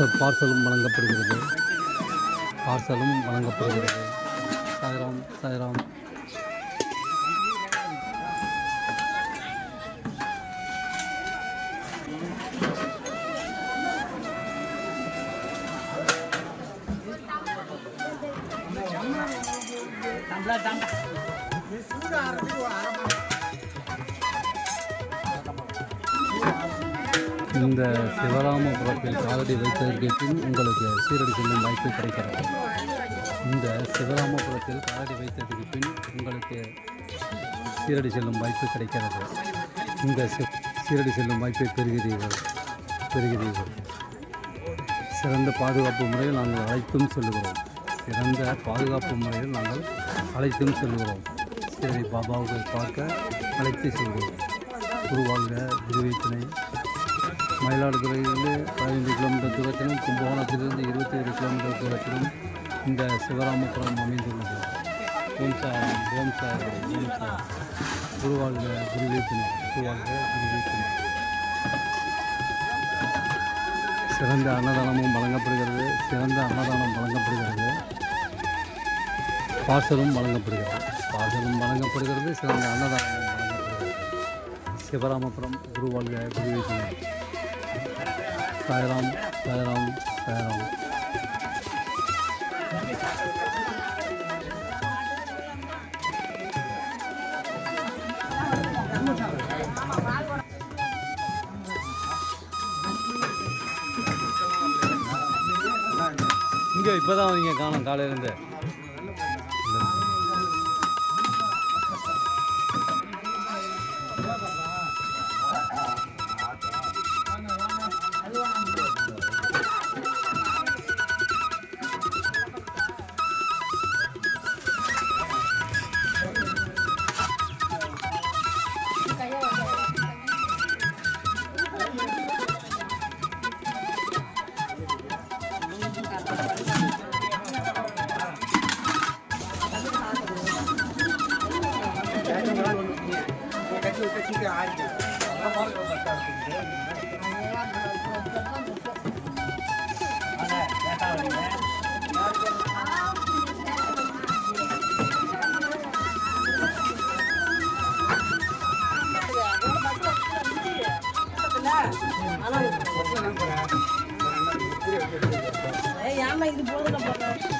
பார்சலும் வழங்கப்படுகிறது. பார்சலும் வழங்கப்படுகிறது. சாய்ராம் சாய்ராம். இந்த சிவராமபுரத்தில் காலடி வைத்ததற்கு பின் உங்களுக்கு சீரடி செல்லும் வாய்ப்பு கிடைக்கிறது. இந்த சிவராமபுரத்தில் காலடி வைத்ததற்கு பின் உங்களுக்கு சீரடி செல்லும் வாய்ப்பு கிடைக்கிறது. இந்த சீரடி செல்லும் வாய்ப்பை பெறுகிறீர்கள் பெறுகிறீர்கள். சிறந்த பாதுகாப்பு முறையில் நாங்கள் அழைத்தும் செல்கிறோம். சிறந்த பாதுகாப்பு முறையில் நாங்கள் அழைத்தும் செல்கிறோம். சீரடி பாபாவுக்கு பார்க்க அழைத்து செல்கிறோம். குருவாழ்க குருவீத்தினை மயிலாடுதுறையிலிருந்து பதினைந்து கிலோமீட்டர் தூரத்திலும் கும்பகோணத்திலிருந்து இருபத்தி ஏழு கிலோமீட்டர் தூரத்திலும் இந்த சிவராமபுரம் அமைந்துள்ளது. ஓம் சார் ஓம் சார் ஓம் சார் குருவாழ்க குருவீத்தினை குருவாழ்க குருவீத்தினை சிறந்த அன்னதானமும் வழங்கப்படுகிறது. சிறந்த அன்னதானம் வழங்கப்படுகிறது. பார்சலும் வழங்கப்படுகிறது. பார்சலும் வழங்கப்படுகிறது. சிறந்த அன்னதானமும் வழங்கப்படுகிறது. சிவராமபுரம் குருவாழ்க குருவீத்தினை சாய்ராம் சாய்ராம் சாய்ராம் இங்கே இப்போ தான் அவங்க காணும் காலையிலேருந்து ஏமா இது போதும் போடுறேன்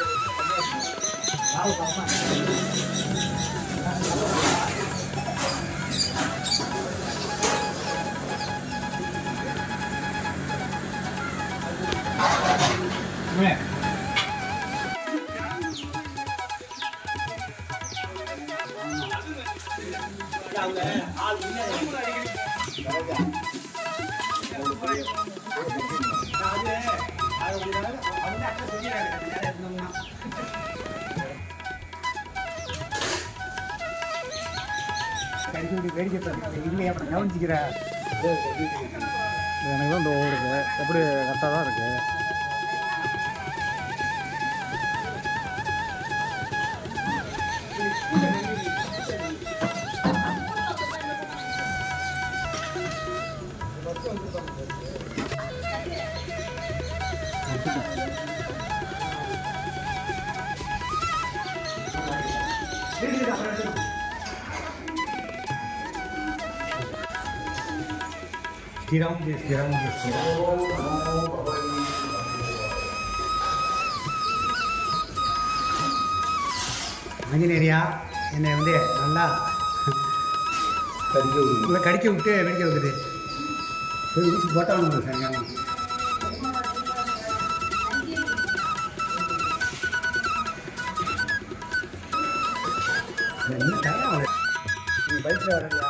然后，然。எனக்கு தான் ஓடுது. எப்படி கரெக்டாக தான் இருக்குது ஸ்ரீராம் ஜெய் ஸ்ரீராம் ஜெய் ஸ்ரீராம் ஆஞ்சநேரியா என்னை வந்து நல்லா உங்களை கடிக்க விட்டு வெடிக்க வைக்குது ஊசி போட்டால் சாயங்காலம். என்ன நீங்கள் பைக்கில் வரலையா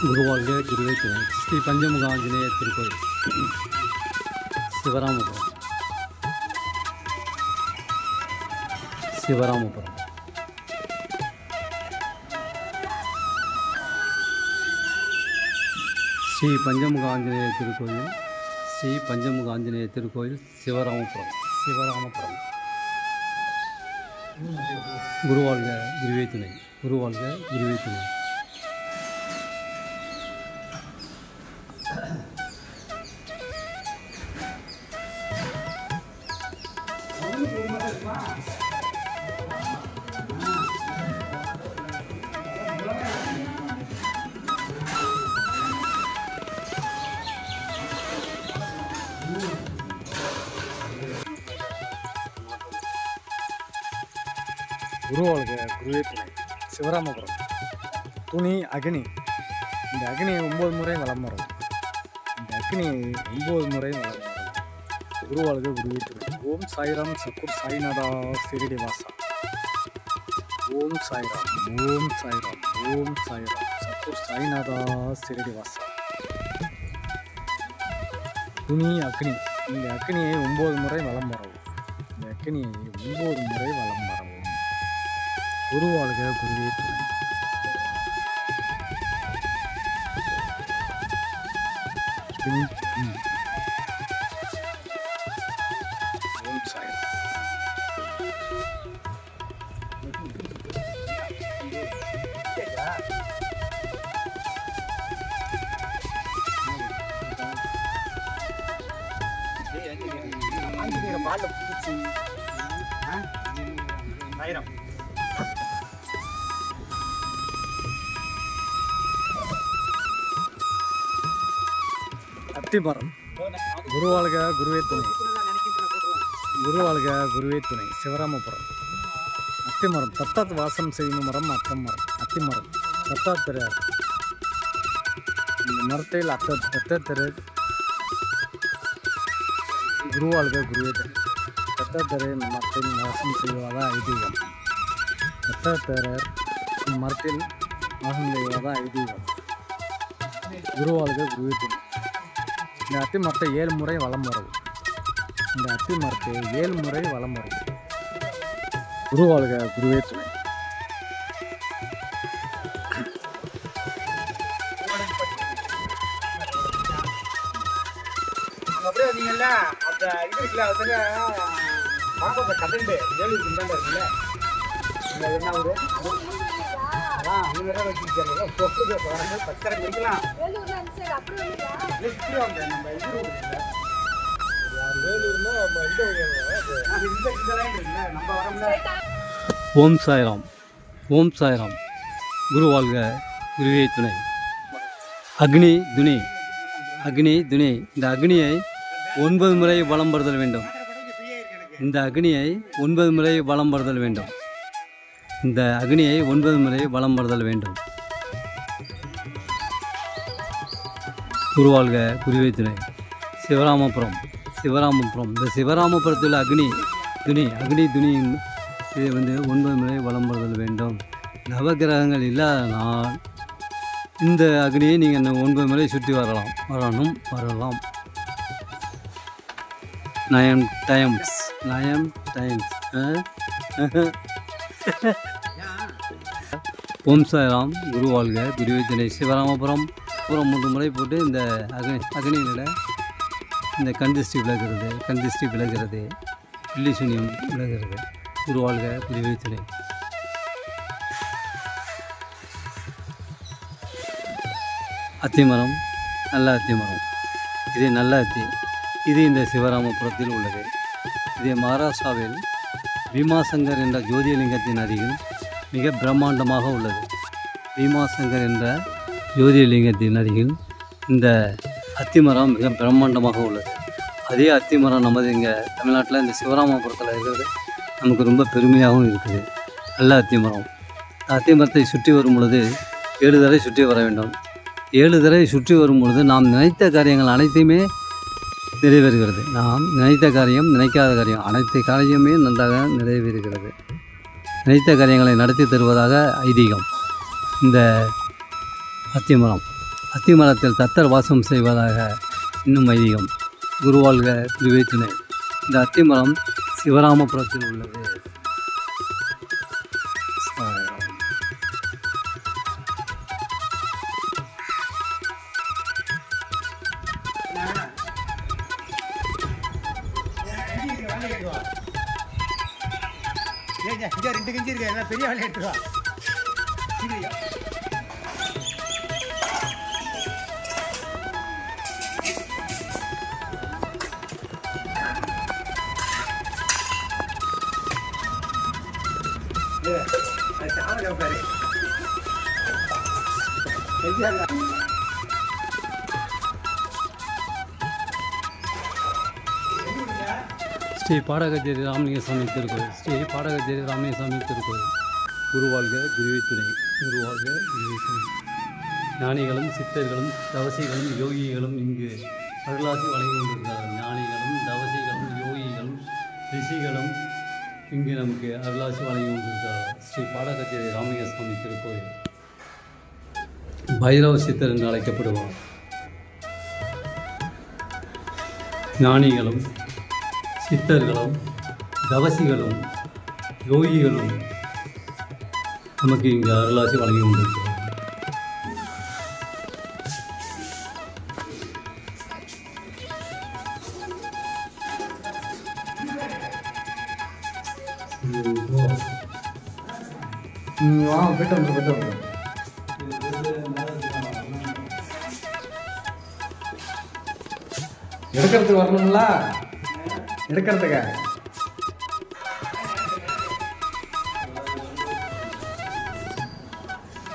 குருவாழ்க குருவே துணை ஸ்ரீ பஞ்சமுக ஆஞ்சநேயர் திருக்கோயில் சிவராமபுரம். சிவராமபுரம். ஸ்ரீ பஞ்சமுக ஆஞ்சநேயர் திருக்கோயில் ஸ்ரீ பஞ்சமுக ஆஞ்சநேயர் திருக்கோயில் சிவராமபுரம். சிவராமபுரம். குருவாழ்க குருவே துணை. குருவாழ்க குருவே துணை. குருவாளுக குருவே துணை சிவராமபுரம். துணி அக்னி. இந்த அக்னி ஒம்பது முறை வலம் வரும். இந்த அக்னி ஒம்பது முறை வலம் வரும். குருவாளுக குருவே துணை ஓம் சாய்ராம் சக்குர் சாய்நாதா சிறிடி வாசா. ஓம் சாய்ராம் ஓம் சாய்ராம் ஓம் சாய்ராம் சக்குர் சாய்நாதா சிறிடி வாசா. துணி அக்னி. இந்த அக்னியை ஒம்பது முறை வலம் வரவும் இந்த அக்னியை ஒம்பது முறை வளம் வரவும் குருவாளுக குருவே துணை. துணி, ம். ஓம் சாய்ராம். அத்திமரம் குருவே துணை. குருவாளுக குருவே துணை. சிவராமபுரம். அத்திமரம். தத்தாத் வாசம் செய்யும் மரம் அத்தமரம். அத்திமரம் தத்தாத்திரர் இந்த மரத்தில் அத்த தத்தத்திரர் குருவாளுக குருவே துணை. தத்தாத்திரர் இந்த மரத்தில் வாசம் செய்வதா ஐதீகம். தத்தாத்திரர் இந்த மரத்தில் வாசம் செய்வதா ஐதீகம். குருவாளுக குருவே துணை. இந்த அத்தி மரத்தை ஏழு முறை வளம் வரும் இந்த அத்தி மரத்தை ஏழு முறை வளம் வரும் குருவாளுக குருவே துணை. அப்படியே வந்தீங்கல்ல? அந்த இது இருக்குல்ல அதில் பாப்பாவை கதண்டு வேலூர் இந்தாண்ட இருக்குல்ல. என்ன ஒரு அதான் சொத்து வராங்க பத்தரை மணிக்கெல்லாம் வாங்க நம்ம இந்த இந்த லைன் இருக்குல்ல நம்ம வரோம்ல. ஓம் சாய்ராம் ஓம் சாய்ராம். குரு வாழ்க குருவே துணை. அக்னி துணி அக்னி துணி. இந்த அக்னியை ஒன்பது முறை வலம் பெறுதல் வேண்டும். இந்த அக்னியை ஒன்பது முறை வலம் பெறுதல் வேண்டும். இந்த அக்னியை ஒன்பது முறை வலம் வருதல் வேண்டும். குருவாழ்க குருவே துணை சிவராமபுரம் சிவராமபுரம். இந்த சிவராமபுரத்தில் அக்னி துணி அக்னி துணி இதை வந்து ஒன்பது முறை வலம் வருதல் வேண்டும். நவகிரகங்கள் இல்லாதனால் இந்த அக்னியை நீங்கள் ஒன்பது முறை சுற்றி வரலாம். வரணும் வரலாம். நயம் டைம்ஸ் நயம் டைம்ஸ் ஓம் சாய்ராம். குரு வாழ்க. குருவேத்தனை சிவராமபுரம். புறம் மூன்று முறை போட்டு இந்த அக்னி அக்னியில இந்த கந்திஷ்டி விலகிறது கந்திஷ்டி விலகிறது. பில்லி சூன்யம் விலகிறது. குரு வாழ்க குருவேத்தனை அத்திமரம். நல்ல அத்திமரம். இது நல்ல அத்தி. இது இந்த சிவராமபுரத்தில் உள்ளது. இது மகாராஷ்டிராவில் பீமாசங்கர் என்ற ஜோதியலிங்கத்தின் அருகில் மிக பிரம்மாண்டமாக உள்ளது. பீமாசங்கர் என்ற ஜோதியலிங்கத்தின் அருகில் இந்த அத்திமரம் மிக பிரம்மாண்டமாக உள்ளது. அதே அத்திமரம் நமது இங்கே தமிழ்நாட்டில் இந்த சிவராமபுரத்தில் இருக்கிறது. நமக்கு ரொம்ப பெருமையாகவும் இருக்குது. நல்ல அத்திமரம். அத்திமரத்தை சுற்றி வரும் பொழுது ஏழு தடவை சுற்றி வர வேண்டும். ஏழு தடவை சுற்றி வரும் பொழுது நாம் நினைத்த காரியங்கள் அனைத்தையுமே நிறைவேறுகிறது. நாம் நினைத்த காரியம் நினைக்காத காரியம் அனைத்து காரியமே நன்றாக நிறைவேறுகிறது. நினைத்த காரியங்களை நடத்தி தருவதாக ஐதீகம். இந்த அத்திமரம். அத்திமரத்தில் தத்தர் வாசம் செய்வதாக இன்னும் ஐதீகம். குருவாழ்க குருவே இந்த அத்திமரம் சிவராமபுரத்தில் உள்ளது. ஏங்க இங்கே ரெண்டு கஞ்சி இருக்கு? என்ன பெரிய வேலையை எடுத்துருவா ஸ்ரீ பாடகஜேரி ராமலிங்க சாமி திருக்கோயில். ஸ்ரீ பாடகஜேரி ராமலிங்க சாமி திருக்கோயில். குருவாழ்க குருவே துணை குருவாழ்க குருவே துணை ஞானிகளும் சித்தர்களும் தவசிகளும் யோகிகளும் இங்கு அருளாசி வழங்கி கொண்டிருக்கிறார்கள். ஞானிகளும் தவசிகளும் யோகிகளும் ரிஷிகளும் இங்கு நமக்கு அருளாசி வழங்கி கொண்டிருக்கிறார்கள். ஸ்ரீ பாடகச்சேரி ராமலிங்க சாமி திருக்கோயில். பைரவ சித்தர் என்று அழைக்கப்படுவார். ஞானிகளும் சித்தர்களும் தவசிகளும் யோகிகளும் நமக்கு இங்கு அருளாசி வழங்கி கொண்டிருக்கிறார் போயிட்டு வந்து போயிட்டு வந்து எடுக்கிறதுக்கு வரணும்ல? எடுக்கிறதுக்கு.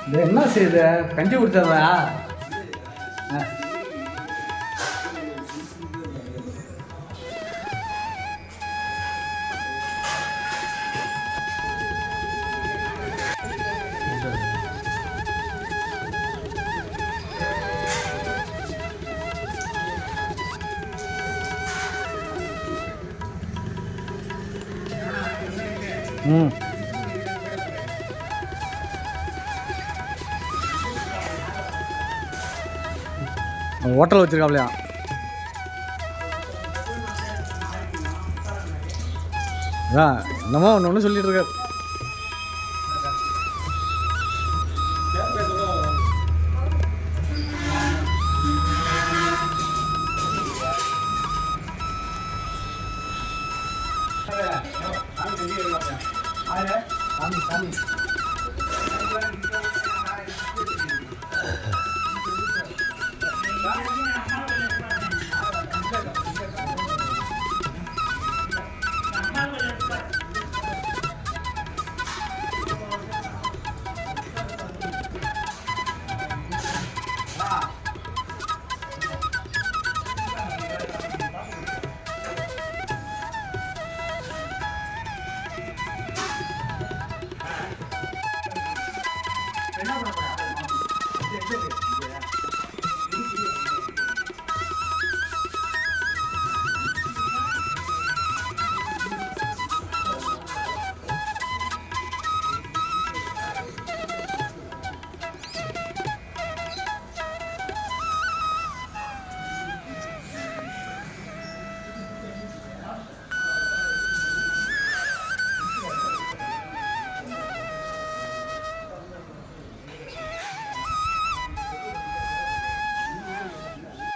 இது என்ன செய்யுது கஞ்சி குடிச்சதா? ஹோட்டல் வச்சிருக்காப்லையா? அதான் என்னமோ ஒன்று ஒன்று சொல்லிட்டு இருக்காரு.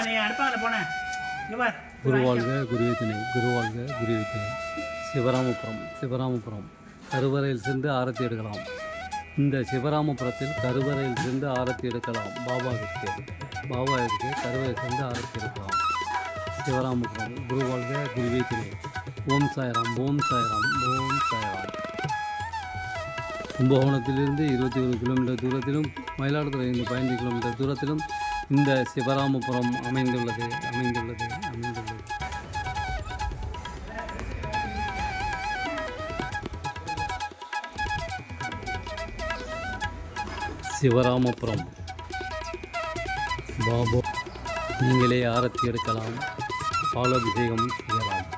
நீ அடுப்பாங்க போனேன். குருவாழ்க குருவே துணை குருவாழ்க குருவே துணை சிவராமபுரம் சிவராமபுரம். கருவறையில் சென்று ஆரத்தி எடுக்கலாம். இந்த சிவராமபுரத்தில் கருவறையில் சென்று ஆரத்தி எடுக்கலாம். பாபாவிற்கு பாபாவிற்கு கருவறையில் சென்று ஆரத்தி எடுக்கலாம். சிவராமபுரம் குருவாழ்க குருவே துணை ஓம் சாய்ராம் ஓம் சாய்ராம் ஓம் சாய்ராம். கும்பகோணத்திலிருந்து இருபத்தி ஒரு கிலோமீட்டர் தூரத்திலும் மயிலாடுதுறையிலிருந்து பதினைந்து கிலோமீட்டர் தூரத்திலும் இந்த சிவராமபுரம் அமைந்துள்ளது அமைந்துள்ளது அமைந்துள்ளது. சிவராமபுரம். பாபு நீங்களே ஆரத்தி எடுக்கலாம் பாலாபிஷேகம் செய்யலாம்.